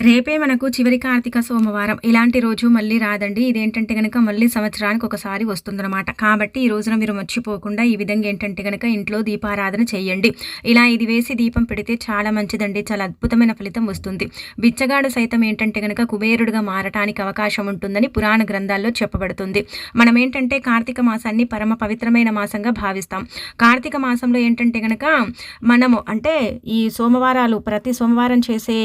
రేపే మనకు చివరి కార్తీక సోమవారం. ఇలాంటి రోజు మళ్ళీ రాదండి. ఇదేంటంటే కనుక మళ్ళీ సంవత్సరానికి ఒకసారి వస్తుందన్నమాట. కాబట్టి ఈ రోజున మీరు మర్చిపోకుండా ఈ విధంగా ఏంటంటే కనుక ఇంట్లో దీపారాధన చేయండి. ఇలా ఇది వేసి దీపం పెడితే చాలా మంచిదండి. చాలా అద్భుతమైన ఫలితం వస్తుంది. బిచ్చగాడు సైతం ఏంటంటే కనుక కుబేరుడుగా మారటానికి అవకాశం ఉంటుందని పురాణ గ్రంథాల్లో చెప్పబడుతుంది. మనం ఏంటంటే కార్తీక మాసాన్ని పరమ పవిత్రమైన మాసంగా భావిస్తాం. కార్తీక మాసంలో ఏంటంటే కనుక మనము అంటే ఈ సోమవారాలు ప్రతి సోమవారం చేసే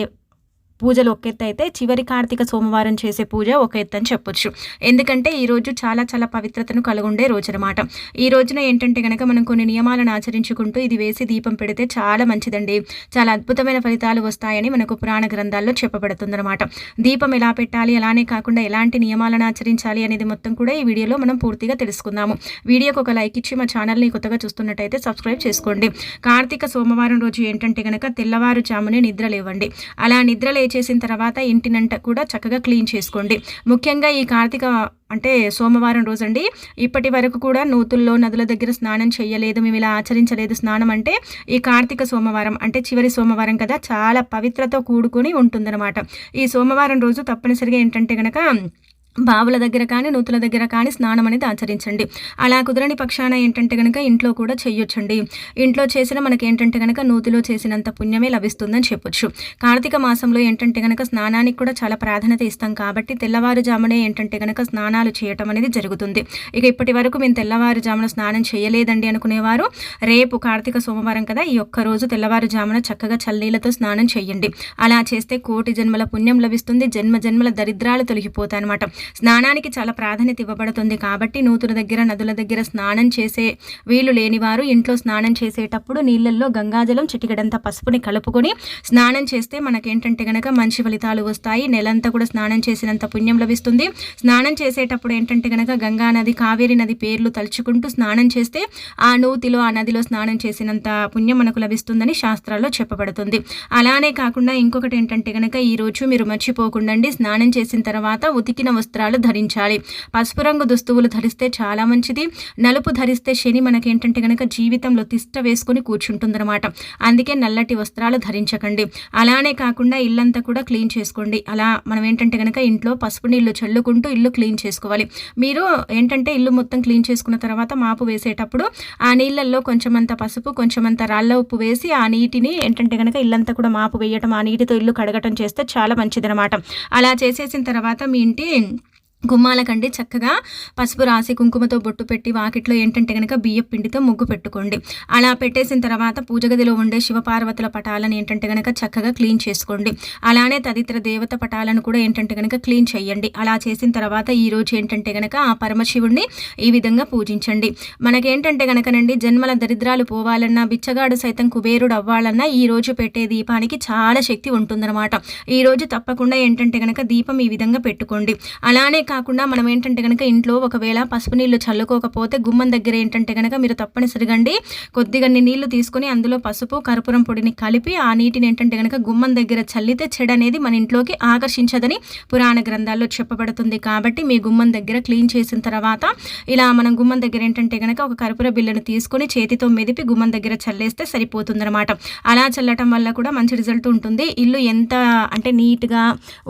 పూజలు ఒక ఎత్తు అయితే చివరి కార్తీక సోమవారం చేసే పూజ ఒక ఎత్తు అని చెప్పొచ్చు. ఎందుకంటే ఈ రోజు చాలా చాలా పవిత్రతను కలుగుండే రోజు అనమాట ఈ రోజున ఏంటంటే కనుక మనం కొన్ని నియమాలను ఆచరించుకుంటూ ఇది వేసి దీపం పెడితే చాలా మంచిదండి. చాలా అద్భుతమైన ఫలితాలు వస్తాయని మనకు పురాణ గ్రంథాల్లో చెప్పబడుతుందన్నమాట. దీపం ఎలా పెట్టాలి అలానే కాకుండా ఎలాంటి నియమాలను ఆచరించాలి అనేది మొత్తం కూడా ఈ వీడియోలో మనం పూర్తిగా తెలుసుకుందాము. వీడియోకి ఒక లైక్ ఇచ్చి మా ఛానల్ని కొత్తగా చూస్తున్నట్టయితే సబ్స్క్రైబ్ చేసుకోండి. కార్తీక సోమవారం రోజు ఏంటంటే కనుక తెల్లవారుజామునే నిద్ర లేవండి. అలా నిద్ర చేసిన తర్వాత ఇంటినంట కూడా చక్కగా క్లీన్ చేసుకోండి. ముఖ్యంగా ఈ కార్తీక అంటే సోమవారం రోజండి ఇప్పటి వరకు కూడా నూతుల్లో నదుల దగ్గర స్నానం చేయలేదు మేము ఇలా ఆచరించలేదు స్నానం అంటే ఈ కార్తీక సోమవారం అంటే చివరి సోమవారం కదా చాలా పవిత్రతో కూడుకుని ఉంటుందన్నమాట. ఈ సోమవారం రోజు తప్పనిసరిగా ఏంటంటే కనుక బావుల దగ్గర కానీ నూతుల దగ్గర కానీ స్నానం అనేది ఆచరించండి. అలా కుదరని పక్షాన ఏంటంటే కనుక ఇంట్లో కూడా చేయొచ్చండి ఇంట్లో చేసిన మనకి ఏంటంటే కనుక నూతిలో చేసినంత పుణ్యమే లభిస్తుందని చెప్పొచ్చు. కార్తీక మాసంలో ఏంటంటే కనుక స్నానానికి కూడా చాలా ప్రాధాన్యత ఇస్తాం కాబట్టి తెల్లవారుజామునే ఏంటంటే కనుక స్నానాలు చేయటం అనేది జరుగుతుంది. ఇక ఇప్పటి వరకు మేము తెల్లవారుజామున స్నానం చేయలేదండి అనుకునేవారు. రేపు కార్తీక సోమవారం కదా ఈ ఒక్క రోజు తెల్లవారుజామున చక్కగా చల్లీలతో స్నానం చేయండి. అలా చేస్తే కోటి జన్మల పుణ్యం లభిస్తుంది జన్మ జన్మల దరిద్రాలు తొలగిపోతాయి అనమాట స్నానానికి చాలా ప్రాధాన్యత ఇవ్వబడుతుంది కాబట్టి నూతుల దగ్గర నదుల దగ్గర స్నానం చేసే వీలు లేనివారు ఇంట్లో స్నానం చేసేటప్పుడు నీళ్ళల్లో గంగాజలం చిటికడంత పసుపుని కలుపుకొని స్నానం చేస్తే మనకేంటంటే గనక మంచి ఫలితాలు వస్తాయి. నెలంతా కూడా స్నానం చేసినంత పుణ్యం లభిస్తుంది. స్నానం చేసేటప్పుడు ఏంటంటే గనక గంగా నది కావేరి నది పేర్లు తలుచుకుంటూ స్నానం చేస్తే ఆ నూతిలో ఆ నదిలో స్నానం చేసినంత పుణ్యం మనకు లభిస్తుందని శాస్త్రాల్లో చెప్పబడుతుంది. అలానే కాకుండా ఇంకొకటి ఏంటంటే కనుక ఈరోజు మీరు మర్చిపోకుండా స్నానం చేసిన తర్వాత ఉతికిన వస్తువు వస్త్రాలు ధరించాలి. పసుపు రంగు దుస్తువులు ధరిస్తే చాలా మంచిది. నలుపు ధరిస్తే శని మనకేంటంటే కనుక జీవితంలో తిష్ట వేసుకుని కూర్చుంటుందన్నమాట. అందుకే నల్లటి వస్త్రాలు ధరించకండి. అలానే కాకుండా ఇల్లంతా కూడా క్లీన్ చేసుకోండి. అలా మనం ఏంటంటే కనుక ఇంట్లో పసుపు నీళ్ళు చల్లుకుంటూ ఇల్లు క్లీన్ చేసుకోవాలి. మీరు ఏంటంటే ఇల్లు మొత్తం క్లీన్ చేసుకున్న తర్వాత మాపు వేసేటప్పుడు ఆ నీళ్ళల్లో కొంచెమంత పసుపు కొంచెమంత రాళ్ళ ఉప్పు వేసి ఆ నీటిని ఏంటంటే కనుక ఇల్లంతా కూడా మాపు వేయటం ఆ నీటితో ఇల్లు కడగటం చేస్తే చాలా మంచిదనమాట అలా చేసేసిన తర్వాత మీ ఇంటి గుమ్మాలకండి చక్కగా పసుపు రాసి కుంకుమతో బొట్టు పెట్టి వాకిట్లో ఏంటంటే కనుక బియ్యం పిండితో ముగ్గు పెట్టుకోండి. అలా పెట్టేసిన తర్వాత పూజ గదిలో ఉండే శివపార్వతుల పటాలను ఏంటంటే కనుక చక్కగా క్లీన్ చేసుకోండి. అలానే తదితర దేవత పటాలను కూడా ఏంటంటే కనుక క్లీన్ చేయండి. అలా చేసిన తర్వాత ఈ రోజు ఏంటంటే కనుక ఆ పరమశివుణ్ణి ఈ విధంగా పూజించండి. మనకేంటంటే కనుకనండి జన్మల దరిద్రాలు పోవాలన్నా బిచ్చగాడు సైతం కుబేరుడు అవ్వాలన్నా ఈ రోజు పెట్టే దీపానికి చాలా శక్తి ఉంటుందన్నమాట. ఈ రోజు తప్పకుండా ఏంటంటే కనుక దీపం ఈ విధంగా పెట్టుకోండి. అలానే కాకుండా మనం ఏంటంటే కనుక ఇంట్లో ఒకవేళ పసుపు నీళ్ళు చల్లుకోకపోతే గుమ్మం దగ్గర ఏంటంటే కనుక మీరు తప్పనిసరిగా అండి కొద్దిగా నీళ్ళు తీసుకొని అందులో పసుపు కర్పూరం పొడిని కలిపి ఆ నీటిని ఏంటంటే కనుక గుమ్మం దగ్గర చల్లితే చెడ అనేది మన ఇంట్లోకి ఆకర్షించదని పురాణ గ్రంథాల్లో చెప్పబడుతుంది. కాబట్టి మీ గుమ్మం దగ్గర క్లీన్ చేసిన తర్వాత ఇలా మనం గుమ్మం దగ్గర ఏంటంటే కనుక ఒక కర్పూర బిల్లను తీసుకొని చేతితో మెదిపి గుమ్మం దగ్గర చల్లేస్తే సరిపోతుందన్నమాట. అలా చల్లటం వల్ల కూడా మంచి రిజల్ట్ ఉంటుంది. ఇల్లు ఎంత అంటే నీట్గా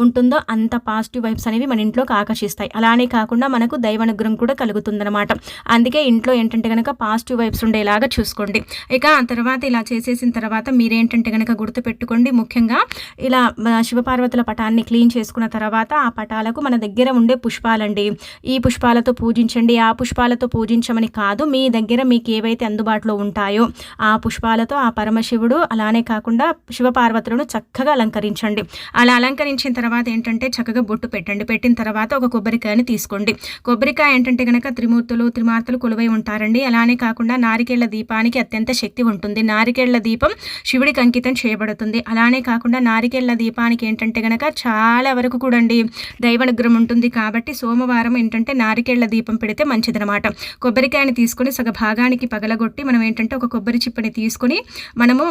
ఉంటుందో అంత పాజిటివ్ వైబ్స్ అనేవి మన ఇంట్లోకి ఆకర్షిస్తుంది చేస్తాయి. అలానే కాకుండా మనకు దైవానుగ్రహం కూడా కలుగుతుందనమాట అందుకే ఇంట్లో ఏంటంటే కనుక పాజిటివ్ వైబ్స్ ఉండేలాగా చూసుకోండి. ఇక ఆ తర్వాత ఇలా చేసేసిన తర్వాత మీరేంటంటే కనుక గుర్తుపెట్టుకోండి ముఖ్యంగా ఇలా శివపార్వతుల పటాన్ని క్లీన్ చేసుకున్న తర్వాత ఆ పటాలకు మన దగ్గర ఉండే పుష్పాలండి. ఈ పుష్పాలతో పూజించండి. ఆ పుష్పాలతో పూజించమని కాదు మీ దగ్గర మీకు ఏవైతే అందుబాటులో ఉంటాయో ఆ పుష్పాలతో ఆ పరమశివుడు అలానే కాకుండా శివపార్వతులను చక్కగా అలంకరించండి. అలా అలంకరించిన తర్వాత ఏంటంటే చక్కగా బొట్టు పెట్టండి. పెట్టిన తర్వాత ఒక కొబ్బరికాయని తీసుకోండి. కొబ్బరికాయ ఏంటంటే కనుక త్రిమూర్తులు త్రిమార్తలు కొలువై ఉంటారండి. అలానే కాకుండా నారికేళ్ళ దీపానికి అత్యంత శక్తి ఉంటుంది. నారికేళ్ళ దీపం శివుడికి అంకితం చేయబడుతుంది. అలానే కాకుండా నారికేళ్ళ దీపానికి ఏంటంటే కనుక చాలా వరకు కూడా అండి దైవనుగ్రహం ఉంటుంది కాబట్టి సోమవారం ఏంటంటే నారికేళ్ళ దీపం పెడితే మంచిదనమాట కొబ్బరికాయని తీసుకొని సగ భాగానికి పగలగొట్టి మనం ఏంటంటే ఒక కొబ్బరి చిప్పని తీసుకొని మనము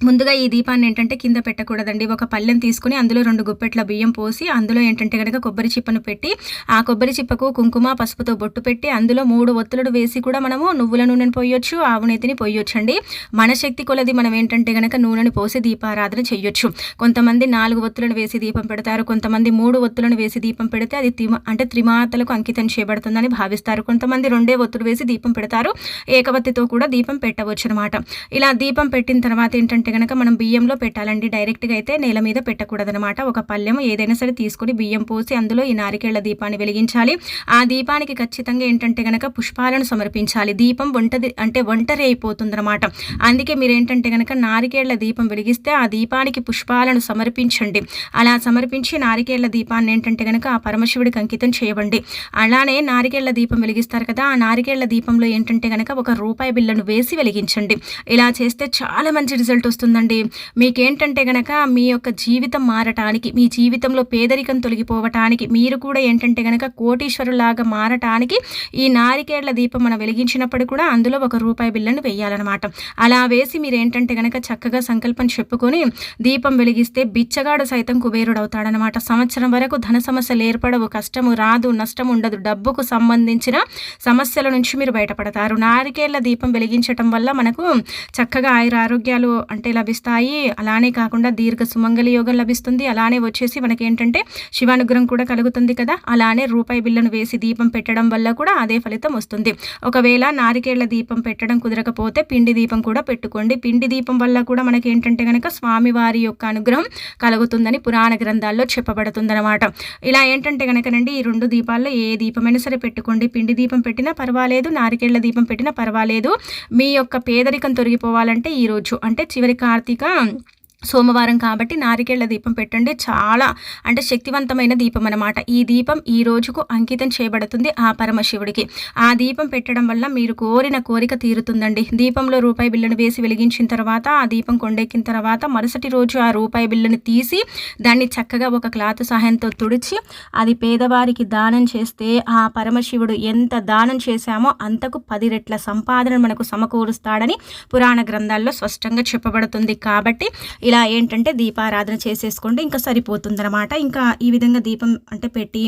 ముందుగా ఈ దీపాన్ని ఏంటంటే కింద పెట్టకూడదండి. ఒక పళ్ళెం తీసుకుని అందులో రెండు గుప్పెట్ల బియ్యం పోసి అందులో ఏంటంటే కనుక కొబ్బరి చిప్పను పెట్టి ఆ కొబ్బరి చిప్పకు కుంకుమ పసుపుతో బొట్టు పెట్టి అందులో మూడు ఒత్తులను వేసి కూడా మనము నువ్వుల నూనెను పోయొచ్చు ఆవు నెత్తిని పోయొచ్చు అండి మన శక్తి కొలది మనం ఏంటంటే కనుక నూనెని పోసి దీపారాధన చేయొచ్చు కొంతమంది నాలుగు ఒత్తులను వేసి దీపం పెడతారు. కొంతమంది మూడు ఒత్తులను వేసి దీపం పెడితే అది తిమ అంటే త్రిమాతలకు అంకితం చేయబడుతుందని భావిస్తారు. కొంతమంది రెండే ఒత్తులు వేసి దీపం పెడతారు. ఏకవత్తితో కూడా దీపం పెట్టవచ్చు అనమాట ఇలా దీపం పెట్టిన తర్వాత ఏంటంటే కనుక మనం బియ్యంలో పెట్టాలండి. డైరెక్ట్గా అయితే నేల మీద పెట్టకూడదనమాట ఒక పళ్ళెం ఏదైనా సరే తీసుకొని బియ్యం పోసి అందులో ఈ నారికేళ్ళ దీపాన్ని వెలిగించాలి. ఆ దీపానికి ఖచ్చితంగా ఏంటంటే కనుక పుష్పాలను సమర్పించాలి. దీపం వంటది అంటే ఒంటరి అయిపోతుందనమాట అందుకే మీరు ఏంటంటే కనుక నారికేళ్ళ దీపం వెలిగిస్తే ఆ దీపానికి పుష్పాలను సమర్పించండి. అలా సమర్పించి నారికేళ్ళ దీపాన్ని ఏంటంటే కనుక ఆ పరమశివుడికి అంకితం చేయవండి. అలానే నారికేళ్ళ దీపం వెలిగిస్తారు కదా ఆ నారికేళ్ళ దీపంలో ఏంటంటే కనుక ఒక రూపాయి బిల్లను వేసి వెలిగించండి. ఇలా చేస్తే చాలా మంచి రిజల్ట్ వస్తుందండి. మీకేంటంటే గనక మీ యొక్క జీవితం మారటానికి మీ జీవితంలో పేదరికం తొలగిపోవటానికి మీరు కూడా ఏంటంటే గనక కోటీశ్వరులాగా మారటానికి ఈ నారికేళ్ళ దీపం మనం వెలిగించినప్పుడు కూడా అందులో ఒక రూపాయి బిల్లను వేయాలన్నమాట. అలా వేసి మీరు ఏంటంటే గనక చక్కగా సంకల్పం చెప్పుకొని దీపం వెలిగిస్తే బిచ్చగాడు సైతం కుబేరుడు అవుతాడనమాట సంవత్సరం వరకు ధన సమస్యలు ఏర్పడవు కష్టము రాదు నష్టం ఉండదు. డబ్బుకు సంబంధించిన సమస్యల నుంచి మీరు బయటపడతారు. నారికేళ్ళ దీపం వెలిగించటం వల్ల మనకు చక్కగా ఆయుర ఆరోగ్యాలు అంటే లభిస్తాయి? అలానే కాకుండా దీర్ఘ సుమంగళి యోగం లభిస్తుంది. అలానే వచ్చేసి మనకి ఏంటంటే శివానుగ్రహం కూడా కలుగుతుంది కదా? అలానే రూపాయి బిల్లను వేసి దీపం పెట్టడం వల్ల కూడా అదే ఫలితం వస్తుంది. ఒకవేళ నారికేళ్ళ దీపం పెట్టడం కుదరకపోతే పిండి దీపం కూడా పెట్టుకోండి. పిండి దీపం వల్ల కూడా మనకి ఏంటంటే కనుక స్వామివారి యొక్క అనుగ్రహం కలుగుతుందని పురాణ గ్రంథాల్లో చెప్పబడుతుందన్నమాట. ఇలా ఏంటంటే కనుకనండి ఈ రెండు దీపాల్లో ఏ దీపమైనా సరే పెట్టుకోండి. పిండి దీపం పెట్టినా పర్వాలేదు నారికేళ్ళ దీపం పెట్టినా పర్వాలేదు. మీ యొక్క పేదరికం తొలగిపోవాలంటే ఈరోజు. అంటే చివరి కార్తీక సోమవారం కాబట్టి నారికేళ్ళ దీపం పెట్టండి. చాలా అంటే శక్తివంతమైన దీపం అనమాట ఈ దీపం ఈ రోజుకు అంకితం చేయబడుతుంది ఆ పరమశివుడికి. ఆ దీపం పెట్టడం వల్ల మీరు కోరిన కోరిక తీరుతుందండి. దీపంలో రూపాయి బిల్లును వేసి వెలిగించిన తర్వాత ఆ దీపం కొండెక్కిన తర్వాత మరుసటి రోజు ఆ రూపాయి బిల్లును తీసి దాన్ని చక్కగా ఒక క్లాత్ సహాయంతో తుడిచి అది పేదవారికి దానం చేస్తే ఆ పరమశివుడు ఎంత దానం చేశామో అంతకు పది రెట్ల సంపాదన మనకు సమకూరుస్తాడని పురాణ గ్రంథాల్లో స్పష్టంగా చెప్పబడుతుంది. కాబట్టి ఇలా ఏంటంటే దీపారాధన చేసేసుకోండి ఇంకా సరిపోతుందనమాట ఇంకా ఈ విధంగా దీపం అంటే పెట్టి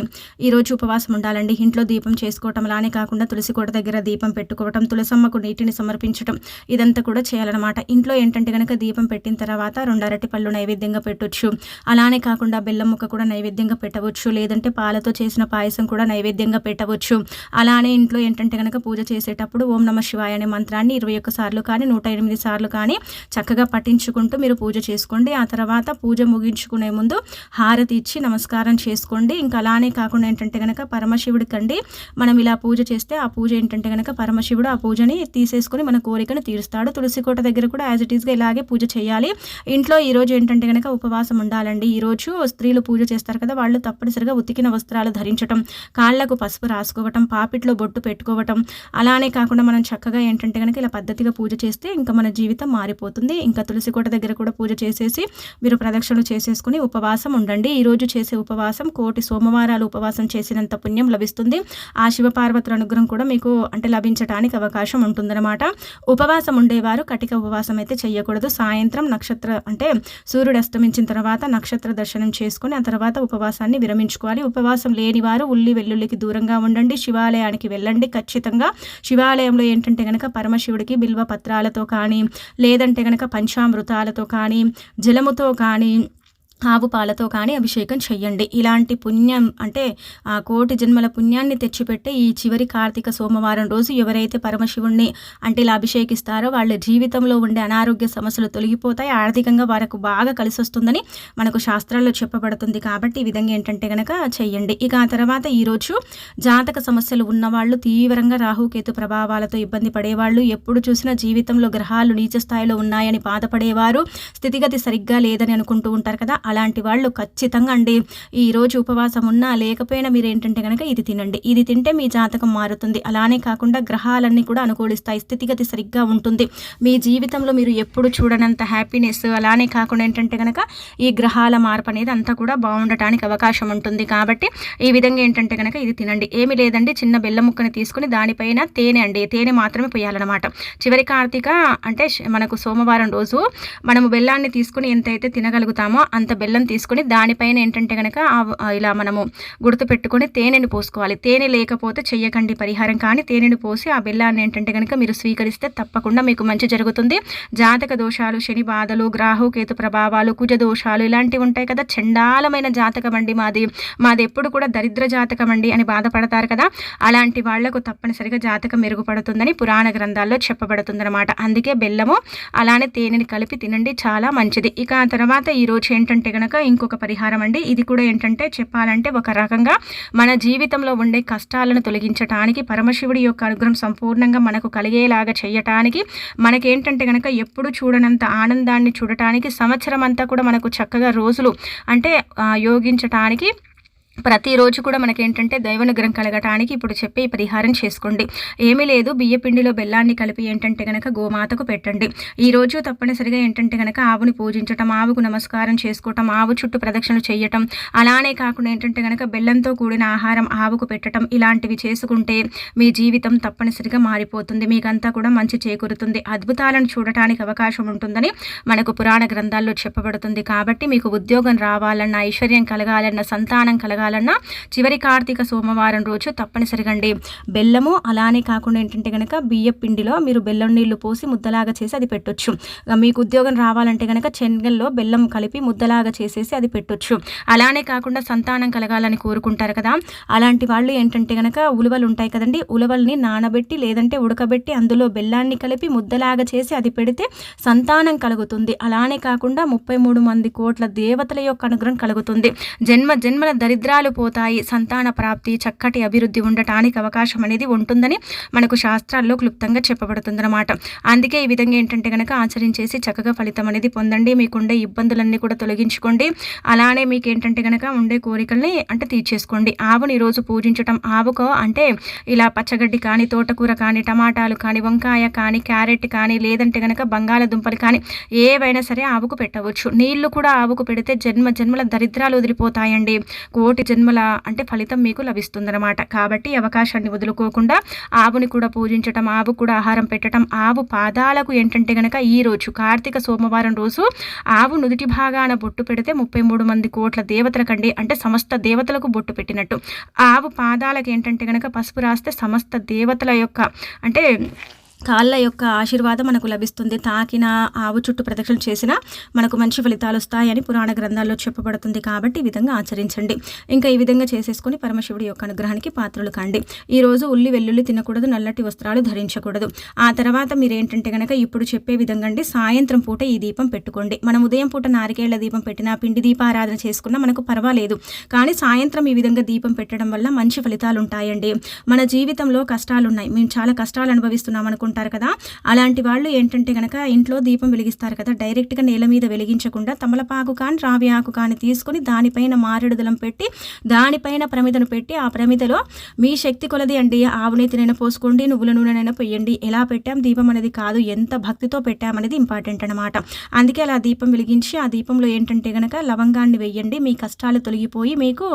ఈరోజు ఉపవాసం ఉండాలండి. ఇంట్లో దీపం చేసుకోవటం అలానే కాకుండా తులసి కోట దగ్గర దీపం పెట్టుకోవటం తులసమ్మకు నీటిని సమర్పించడం ఇదంతా కూడా చేయాలన్నమాట. ఇంట్లో ఏంటంటే కనుక దీపం పెట్టిన తర్వాత రెండు అరటి పళ్ళు నైవేద్యంగా పెట్టవచ్చు అలానే కాకుండా బెల్లం ముక్క కూడా నైవేద్యంగా పెట్టవచ్చు. లేదంటే పాలతో చేసిన పాయసం కూడా నైవేద్యంగా పెట్టవచ్చు. అలానే ఇంట్లో ఏంటంటే కనుక పూజ చేసేటప్పుడు ఓం నమ శివాయ అనే మంత్రాన్ని ఇరవై ఒక్క సార్లు కానీ నూట ఎనిమిది సార్లు కానీ చక్కగా పఠించుకుంటూ మీరు పూజ చేసుకోండి. ఆ తర్వాత పూజ ముగించుకునే ముందు హారతి ఇచ్చి నమస్కారం చేసుకోండి. ఇంకా అలానే కాకుండా ఏంటంటే కనుక పరమశివుడి కండి మనం ఇలా పూజ చేస్తే ఆ పూజ ఏంటంటే కనుక పరమశివుడు ఆ పూజని తీసేసుకొని మన కోరికను తీరుస్తాడు. తులసి కోట దగ్గర కూడా యాజ్ ఇట్ ఈస్గా ఇలాగే పూజ చేయాలి. ఇంట్లో ఈరోజు ఏంటంటే కనుక ఉపవాసం ఉండాలండి. ఈరోజు స్త్రీలు పూజ చేస్తారు కదా వాళ్ళు తప్పనిసరిగా ఉతికిన వస్త్రాలు ధరించడం కాళ్ళకు పసుపు రాసుకోవటం పాపిట్లో బొట్టు పెట్టుకోవటం అలానే కాకుండా మనం చక్కగా ఏంటంటే కనుక ఇలా పద్ధతిగా పూజ చేస్తే ఇంకా మన జీవితం మారిపోతుంది. ఇంకా తులసి కోట దగ్గర కూడా పూజ చేసేసి మీరు ప్రదక్షిణలు చేసేసుకుని ఉపవాసం ఉండండి. ఈరోజు చేసే ఉపవాసం కోటి సోమవారాలు ఉపవాసం చేసినంత పుణ్యం లభిస్తుంది. ఆ శివపార్వతుల అనుగ్రహం కూడా మీకు అంటే లభించడానికి అవకాశం ఉంటుందన్నమాట. ఉపవాసం ఉండేవారు కటిక ఉపవాసం అయితే చేయకూడదు. సాయంత్రం నక్షత్ర అంటే సూర్యుడు అస్తమించిన తర్వాత నక్షత్ర దర్శనం చేసుకుని ఆ తర్వాత ఉపవాసాన్ని విరమించుకోవాలి. ఉపవాసం లేని వారు ఉల్లి వెల్లుల్లికి దూరంగా ఉండండి. శివాలయానికి వెళ్ళండి ఖచ్చితంగా. శివాలయంలో ఏంటంటే కనుక పరమశివుడికి బిల్వ పత్రాలతో కానీ లేదంటే కనుక పంచామృతాలతో కానీ జలముతో కానీ ఆవు పాలతో కానీ అభిషేకం చెయ్యండి. ఇలాంటి పుణ్యం అంటే ఆ కోటి జన్మల పుణ్యాన్ని తెచ్చిపెట్టే ఈ చివరి కార్తీక సోమవారం రోజు ఎవరైతే పరమశివుణ్ణి అంటే ఇలా అభిషేకిస్తారో వాళ్ళ జీవితంలో ఉండే అనారోగ్య సమస్యలు తొలగిపోతాయి. ఆర్థికంగా వారికి బాగా కలిసి వస్తుందని మనకు శాస్త్రాల్లో చెప్పబడుతుంది కాబట్టి ఈ విధంగా ఏంటంటే కనుక చెయ్యండి. ఇక ఆ తర్వాత ఈరోజు జాతక సమస్యలు ఉన్నవాళ్ళు తీవ్రంగా రాహుకేతు ప్రభావాలతో ఇబ్బంది పడేవాళ్ళు ఎప్పుడు చూసినా జీవితంలో గ్రహాలు నీచ స్థాయిలో ఉన్నాయని బాధపడేవారు స్థితిగతి సరిగ్గా లేదని అనుకుంటూ ఉంటారు కదా. అలాంటి వాళ్ళు ఖచ్చితంగా అండి. ఈరోజు ఉపవాసం ఉన్నా లేకపోయినా మీరు ఏంటంటే కనుక ఇది తినండి. ఇది తింటే మీ జాతకం మారుతుంది. అలానే కాకుండా గ్రహాలన్నీ కూడా అనుకూలిస్తాయి. స్థితిగతి సరిగ్గా ఉంటుంది. మీ జీవితంలో మీరు ఎప్పుడు చూడనంత హ్యాపీనెస్ అలానే కాకుండా ఏంటంటే కనుక ఈ గ్రహాల మార్పు అనేది అంతా కూడా బాగుండటానికి అవకాశం ఉంటుంది. కాబట్టి ఈ విధంగా ఏంటంటే కనుక ఇది తినండి. ఏమి లేదండి. చిన్న బెల్లం ముక్కని తీసుకుని దానిపైన తేనె అండి. తేనె మాత్రమే పోయాలన్నమాట. చివరి కార్తీక అంటే మనకు సోమవారం రోజు మనము బెల్లాన్ని తీసుకుని ఎంతైతే తినగలుగుతామో అంత బెల్లం తీసుకుని దానిపైన ఏంటంటే కనుక ఇలా మనము గుర్తు పెట్టుకొని పోసుకోవాలి. తేనె లేకపోతే చెయ్యకండి పరిహారం. కానీ తేనెను పోసి ఆ బెల్లాన్ని ఏంటంటే కనుక మీరు స్వీకరిస్తే తప్పకుండా మీకు మంచి జరుగుతుంది. జాతక దోషాలు శని బాధలు గ్రాహుకేతు ప్రభావాలు కుజ దోషాలు ఇలాంటివి ఉంటాయి కదా. చండాలమైన జాతకం అండి మాది. మాది ఎప్పుడు కూడా దరిద్ర జాతకం అండి అని బాధపడతారు కదా. అలాంటి వాళ్ళకు తప్పనిసరిగా జాతకం మెరుగుపడుతుందని పురాణ గ్రంథాల్లో చెప్పబడుతుందన్నమాట. అందుకే బెల్లము అలానే తేనెని కలిపి తినండి చాలా మంచిది. ఇక ఆ తర్వాత ఈరోజు ఏంటంటే కనుక ఇంకొక పరిహారం అండి. ఇది కూడా ఏంటంటే చెప్పాలంటే ఒక రకంగా మన జీవితంలో ఉండే కష్టాలను తొలగించటానికి పరమశివుడి యొక్క అనుగ్రహం సంపూర్ణంగా మనకు కలిగేలాగా చేయటానికి మనకేంటంటే కనుక ఎప్పుడు చూడనంత ఆనందాన్ని చూడటానికి సంవత్సరం అంతా కూడా మనకు చక్కగా రోజులు అంటే యోగించటానికి ప్రతిరోజు కూడా మనకేంటంటే దైవనుగ్రహం కలగటానికి ఇప్పుడు చెప్పి పరిహారం చేసుకోండి. ఏమీ లేదు బియ్యపిండిలో బెల్లాన్ని కలిపి ఏంటంటే కనుక గోమాతకు పెట్టండి. ఈరోజు తప్పనిసరిగా ఏంటంటే కనుక ఆవుని పూజించటం ఆవుకు నమస్కారం చేసుకోవటం ఆవు చుట్టూ ప్రదక్షిణలు చేయటం అలానే కాకుండా ఏంటంటే కనుక బెల్లంతో కూడిన ఆహారం ఆవుకు పెట్టడం ఇలాంటివి చేసుకుంటే మీ జీవితం తప్పనిసరిగా మారిపోతుంది. మీకంతా కూడా మంచి చేకూరుతుంది. అద్భుతాలను చూడటానికి అవకాశం ఉంటుందని మనకు పురాణ గ్రంథాల్లో చెప్పబడుతుంది. కాబట్టి మీకు ఉద్యోగం రావాలన్న ఐశ్వర్యం కలగాలన్న సంతానం కలగాలి తాగాలన్నా చివరి కార్తీక సోమవారం రోజు తప్పనిసరిగా అండి. బెల్లము అలానే కాకుండా ఏంటంటే కనుక బియ్య పిండిలో మీరు బెల్లం నీళ్ళు పోసి ముద్దలాగా చేసి అది పెట్టొచ్చు. మీకు ఉద్యోగం రావాలంటే కనుక శనగల్లో బెల్లం కలిపి ముద్దలాగా చేసేసి అది పెట్టొచ్చు. అలానే కాకుండా సంతానం కలగాలని కోరుకుంటారు కదా. అలాంటి వాళ్ళు ఏంటంటే కనుక ఉలవలు ఉంటాయి కదండి. ఉలవల్ని నానబెట్టి లేదంటే ఉడకబెట్టి అందులో బెల్లాన్ని కలిపి ముద్దలాగా చేసి అది పెడితే సంతానం కలుగుతుంది. అలానే కాకుండా ముప్పై మూడు మంది కోట్ల దేవతల యొక్క అనుగ్రహం కలుగుతుంది. జన్మ జన్మల దరిద్ర దరిద్రాలు పోతాయి. సంతాన ప్రాప్తి చక్కటి అభివృద్ధి ఉండటానికి అవకాశం అనేది ఉంటుందని మనకు శాస్త్రాల్లో క్లుప్తంగా చెప్పబడుతుందన్నమాట. అందుకే ఈ విధంగా ఏంటంటే కనుక ఆచరించేసి చక్కగా ఫలితం అనేది పొందండి. మీకుండే ఇబ్బందులన్నీ కూడా తొలగించుకోండి. అలానే మీకు ఏంటంటే కనుక ఉండే కోరికల్ని అంటే తీర్చేసుకోండి. ఆవుని రోజు పూజించటం ఆవుకో అంటే ఇలా పచ్చగడ్డి కానీ తోటకూర కానీ టమాటాలు కానీ వంకాయ కానీ క్యారెట్ కానీ లేదంటే కనుక బంగాళదుంపలు కానీ ఏవైనా సరే ఆవుకు పెట్టవచ్చు. నీళ్ళు కూడా ఆవుకు పెడితే జన్మ జన్మల దరిద్రాలు వదిలిపోతాయండి. కోటి జన్మల అంటే ఫలితం మీకు లభిస్తుందన్నమాట. కాబట్టి అవకాశాన్ని వదులుకోకుండా ఆవుని కూడా పూజించటం ఆవు కూడా ఆహారం పెట్టడం ఆవు పాదాలకు ఏంటంటే గనక ఈ రోజు కార్తీక సోమవారం రోజు ఆవు నుదుటి భాగాన బొట్టు పెడితే ముప్పై మూడు మంది కోట్ల దేవతలకండి అంటే సమస్త దేవతలకు బొట్టు పెట్టినట్టు. ఆవు పాదాలకు ఏంటంటే గనక పసుపు రాస్తే సమస్త దేవతల యొక్క అంటే కాళ్ళ యొక్క ఆశీర్వాదం మనకు లభిస్తుంది. తాకిన ఆవు చుట్టూ ప్రదక్షిణ చేసిన మనకు మంచి ఫలితాలు వస్తాయని పురాణ గ్రంథాల్లో చెప్పబడుతుంది కాబట్టి ఈ విధంగా ఆచరించండి. ఇంకా ఈ విధంగా చేసేసుకొని పరమశివుడి యొక్క అనుగ్రహానికి పాత్రలు కండి. ఈరోజు ఉల్లి వెల్లుల్లి తినకూడదు నల్లటి వస్త్రాలు ధరించకూడదు. ఆ తర్వాత మీరు ఏంటంటే కనుక ఇప్పుడు చెప్పే విధంగా అండి సాయంత్రం పూట ఈ దీపం పెట్టుకోండి. మనం ఉదయం పూట నారికేళ్ళ దీపం పెట్టినా పిండి దీపారాధన చేసుకున్నా మనకు పర్వాలేదు. కానీ సాయంత్రం ఈ విధంగా దీపం పెట్టడం వల్ల మంచి ఫలితాలు ఉంటాయండి. మన జీవితంలో కష్టాలు ఉన్నాయి మేము చాలా కష్టాలు అనుభవిస్తున్నాం అనుకుంటున్నాం. ఉంటారు కదా. అలాంటి వాళ్ళు ఏంటంటే కనుక ఇంట్లో దీపం వెలిగిస్తారు కదా. డైరెక్ట్గా నేల మీద వెలిగించకుండా తమలపాకు కానీ రావి ఆకు కానీ తీసుకొని దానిపైన మారేడుదలం పెట్టి దానిపైన ప్రమిదను పెట్టి ఆ ప్రమిదలో మీ శక్తి కొలది అండి. ఆవు నేతినైనా పోసుకోండి నువ్వుల నూనెనైనా పోయండి ఎలా పెట్టాం? దీపం అనేది కాదు. ఎంత భక్తితో పెట్టామనేది ఇంపార్టెంట్ అనమాట అందుకే అలా దీపం వెలిగించి ఆ దీపంలో ఏంటంటే కనుక లవంగాన్ని వెయ్యండి మీ కష్టాలు తొలగిపోయి మీకు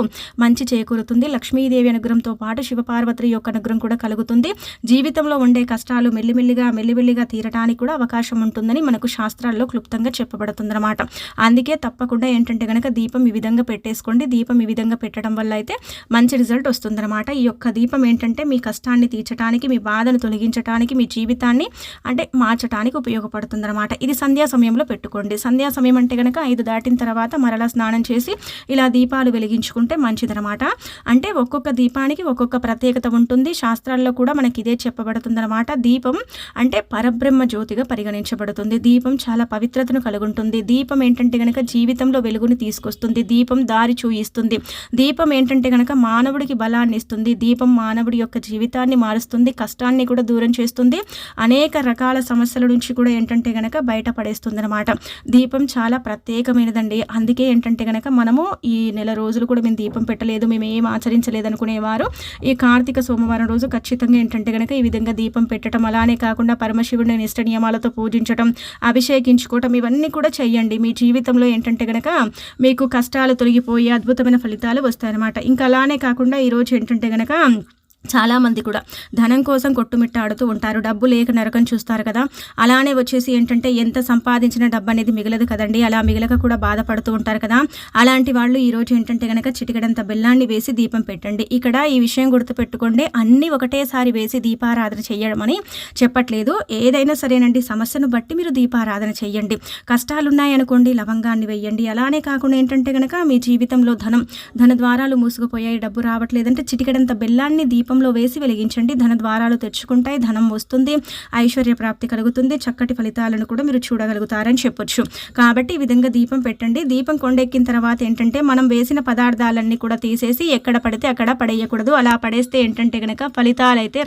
మంచి చేకూరుతుంది. లక్ష్మీదేవి అనుగ్రహంతో పాటు శివపార్వతి యొక్క అనుగ్రహం కూడా కలుగుతుంది. జీవితంలో ఉండే కష్టాలు మెల్లిమెల్లిగా మెల్లిమెల్లిగా తీరటానికి కూడా అవకాశం ఉంటుందని మనకు శాస్త్రాల్లో క్లుప్తంగా చెప్పబడుతుందన్నమాట. అందుకే తప్పకుండా ఏంటంటే కనుక దీపం ఈ విధంగా పెట్టేసుకోండి. దీపం ఈ విధంగా పెట్టడం వల్ల అయితే మంచి రిజల్ట్ వస్తుందన్నమాట. ఈ యొక్క దీపం ఏంటంటే మీ కష్టాన్ని తీర్చడానికి మీ బాధను తొలగించడానికి మీ జీవితాన్ని అంటే మార్చడానికి ఉపయోగపడుతుందన్నమాట. ఇది సంధ్యా సమయంలో పెట్టుకోండి. సంధ్యా సమయం అంటే కనుక ఐదు దాటిన తర్వాత మరలా స్నానం చేసి ఇలా దీపాలు వెలిగించుకుంటే మంచిదనమాట అంటే ఒక్కొక్క దీపానికి ఒక్కొక్క ప్రత్యేకత ఉంటుంది. శాస్త్రాల్లో కూడా మనకి ఇదే చెప్పబడుతుందన్నమాట. దీపం దీపం అంటే పరబ్రహ్మ జ్యోతిగా పరిగణించబడుతుంది. దీపం చాలా పవిత్రతను కలుగుంటుంది. దీపం ఏంటంటే గనక జీవితంలో వెలుగుని తీసుకొస్తుంది. దీపం దారి చూయిస్తుంది. దీపం ఏంటంటే కనుక మానవుడికి బలాన్ని ఇస్తుంది. దీపం మానవుడి యొక్క జీవితాన్ని మారుస్తుంది. కష్టాన్ని కూడా దూరం చేస్తుంది. అనేక రకాల సమస్యల నుంచి కూడా ఏంటంటే కనుక బయటపడేస్తుంది అనమాట దీపం చాలా ప్రత్యేకమైనదండి. అందుకే ఏంటంటే కనుక మనము ఈ నెల రోజులు కూడా మేము దీపం పెట్టలేదు. మేము ఏం ఆచరించలేదు అనుకునేవారు ఈ కార్తీక సోమవారం రోజు ఖచ్చితంగా ఏంటంటే గనక ఈ విధంగా దీపం పెట్టడం అలా అలానే కాకుండా పరమశివుడిని నిష్ట నియమాలతో పూజించడం అభిషేకించుకోవటం ఇవన్నీ కూడా చేయండి మీ జీవితంలో ఏంటంటే కనుక మీకు కష్టాలు తొలగిపోయి అద్భుతమైన ఫలితాలు వస్తాయన్నమాట. ఇంకా అలానే కాకుండా ఈరోజు ఏంటంటే కనుక చాలామంది కూడా ధనం కోసం కొట్టుమిట్టాడుతూ ఉంటారు. డబ్బు లేక నరకం చూస్తారు కదా. అలానే వచ్చేసి ఏంటంటే ఎంత సంపాదించిన డబ్బు అనేది మిగలదు కదండి. అలా మిగలక కూడా బాధపడుతూ ఉంటారు కదా. అలాంటి వాళ్ళు ఈరోజు ఏంటంటే కనుక చిటికడంత బెల్లాన్ని వేసి దీపం పెట్టండి. ఇక్కడ ఈ విషయం గుర్తుపెట్టుకోండి. అన్నీ ఒకటేసారి వేసి దీపారాధన చేయడం అని చెప్పట్లేదు. ఏదైనా సరేనండి. సమస్యను బట్టి మీరు దీపారాధన చేయండి కష్టాలు ఉన్నాయనుకోండి లవంగాన్ని వేయండి. అలానే కాకుండా ఏంటంటే కనుక మీ జీవితంలో ధనం ధన ద్వారాలు మూసుకుపోయాయి. డబ్బు రావట్లేదంటే చిటికడంత బెల్లాన్ని దీపం దీపంలో వేసి వెలిగించండి. ధన ద్వారాలు తెచ్చుకుంటాయి ధనం వస్తుంది ఐశ్వర్య ప్రాప్తి కలుగుతుంది చక్కటి ఫలితాలను కూడా మీరు చూడగలుగుతారని చెప్పొచ్చు. కాబట్టి ఈ విధంగా దీపం పెట్టండి. దీపం కొండెక్కిన తర్వాత ఏంటంటే మనం వేసిన పదార్థాలన్నీ కూడా తీసేసి ఎక్కడ పడితే అక్కడ పడేయకూడదు. అలా పడేస్తే ఏంటంటే కనుక ఫలితాలు అయితే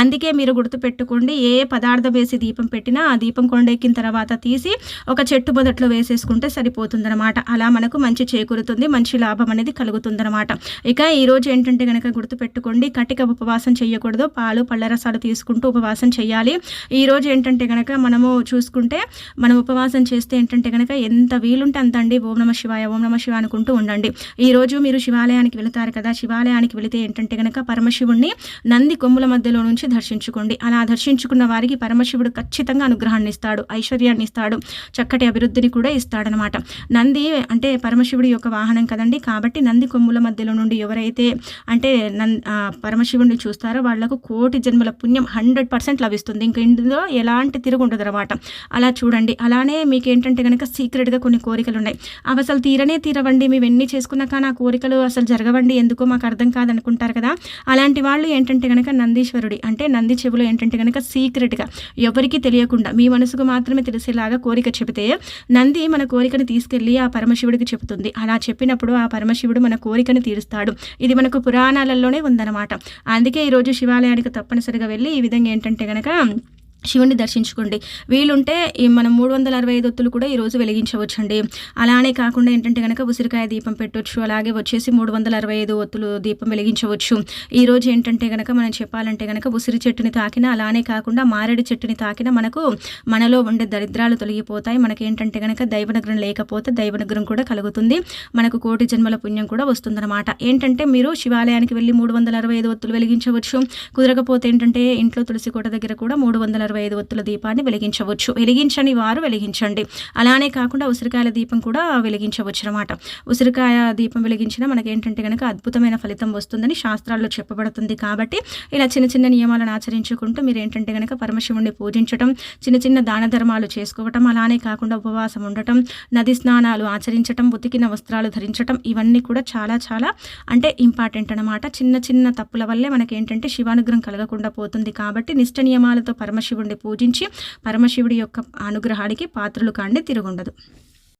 అందుకే మీరు గుర్తుపెట్టుకోండి ఏ పదార్థం వేసి దీపం పెట్టినా ఆ దీపం కొండెక్కిన తర్వాత తీసి ఒక చెట్టు మొదట్లో వేసేసుకుంటే సరిపోతుందన్నమాట అలా మనకు మంచి చేకూరుతుంది మంచి లాభం అనేది కలుగుతుందన్నమాట ఇక ఈరోజు ఏంటంటే కనుక గుర్తుపెట్టుకో గుర్తుపెట్టుకోండి కటిక ఉపవాసం చేయకూడదు పాలు పళ్ళ రసాలు తీసుకుంటూ ఉపవాసం చేయాలి ఈరోజు ఏంటంటే కనుక మనము చూసుకుంటే మనం ఉపవాసం చేస్తే ఏంటంటే కనుక ఎంత వీలుంటే అంత అండి ఓం నమ శివాయ ఓం నమ శివ అనుకుంటూ ఉండండి. ఈరోజు మీరు శివాలయానికి వెళుతారు కదా శివాలయానికి వెళితే ఏంటంటే కనుక పరమశివుణ్ణి నంది కొమ్ముల మధ్యలో నుంచి దర్శించుకోండి. అలా దర్శించుకున్న వారికి పరమశివుడు ఖచ్చితంగా అనుగ్రహాన్ని ఇస్తాడు ఐశ్వర్యాన్ని ఇస్తాడు చక్కటి అభివృద్ధిని కూడా ఇస్తాడనమాట. నంది అంటే పరమశివుడి యొక్క వాహనం కదండి కాబట్టి నంది కొమ్ముల మధ్యలో నుండి ఎవరైతే అంటే పరమశివుడిని చూస్తారో వాళ్ళకు కోటి జన్మల పుణ్యం హండ్రెడ్ పర్సెంట్ లభిస్తుంది. ఇంకా ఇందులో ఎలాంటి తిరుగు ఉండదు అనమాట అలా చూడండి. అలానే మీకు ఏంటంటే కనుక సీక్రెట్గా కొన్ని కోరికలు ఉన్నాయి అవి అసలు తీరనే తీరవండి. మేము ఎన్ని చేసుకున్నాక నా కోరికలు అసలు జరగవండి. ఎందుకో మాకు అర్థం కాదనుకుంటారు కదా. అలాంటి వాళ్ళు ఏంటంటే కనుక నందీశ్వరుడి అంటే నంది చెవులు ఏంటంటే కనుక సీక్రెట్గా ఎవరికి తెలియకుండా మీ మనసుకు మాత్రమే తెలిసేలాగా కోరిక చెబితే నంది మన కోరికను తీసుకెళ్ళి ఆ పరమశివుడికి చెబుతుంది. అలా చెప్పినప్పుడు ఆ పరమశివుడు మన కోరికను తీరుస్తాడు. ఇది మనకు పురాణాలలోనే ఉందన్నమాట. అనమాట అందుకే ఈరోజు శివాలయానికి తప్పనిసరిగా వెళ్ళి ఈ విధంగా ఏంటంటే కనుక శివుని దర్శించుకోండి. వీలుంటే మనం మూడు వందల అరవై ఐదు ఒత్తులు కూడా ఈరోజు వెలిగించవచ్చండి. అలానే కాకుండా ఏంటంటే కనుక ఉసిరికాయ దీపం పెట్టవచ్చు అలాగే వచ్చేసి మూడు వందల అరవై ఐదు ఒత్తులు దీపం వెలిగించవచ్చు. ఈరోజు ఏంటంటే కనుక మనం చెప్పాలంటే కనుక ఉసిరి చెట్టుని తాకిన అలానే కాకుండా మారేడు చెట్టుని తాకిన మనకు మనలో ఉండే దరిద్రాలు తొలగిపోతాయి. మనకి ఏంటంటే కనుక దైవనగ్రం లేకపోతే దైవనగ్రం కూడా కలుగుతుంది. మనకు కోటి జన్మల పుణ్యం కూడా వస్తుందన్నమాట. ఏంటంటే మీరు శివాలయానికి వెళ్ళి మూడు వందల అరవై ఐదు ఒత్తులు వెలిగించవచ్చు. కుదరకపోతే ఏంటంటే ఇంట్లో తులసి కోట దగ్గర కూడా మూడు వందల అరవై ఐదు ఒత్తుల దీపాన్ని వెలిగించవచ్చు. వెలిగించని వారు వెలిగించండి. అలానే కాకుండా ఉసిరికాయల దీపం కూడా వెలిగించవచ్చు అనమాట ఉసిరికాయ దీపం వెలిగించిన మనకి ఏంటంటే కనుక అద్భుతమైన ఫలితం వస్తుందని శాస్త్రాల్లో చెప్పబడుతుంది కాబట్టి ఇలా చిన్న చిన్న నియమాలను ఆచరించుకుంటూ మీరు ఏంటంటే కనుక పరమశివుణ్ణి పూజించడం చిన్న చిన్న దాన ధర్మాలు చేసుకోవటం అలానే కాకుండా ఉపవాసం ఉండటం నది స్నానాలు ఆచరించటం ఉతికిన వస్త్రాలు ధరించటం ఇవన్నీ కూడా చాలా చాలా అంటే ఇంపార్టెంట్ అనమాట చిన్న చిన్న తప్పుల వల్లే మనకి ఏంటంటే శివానుగ్రహం కలగకుండా పోతుంది కాబట్టి నిష్ట నియమాలతో పరమశివుడిని పూజించి పరమశివుడి యొక్క అనుగ్రహానికి పాత్రలు కాండి తిరుగుండదు.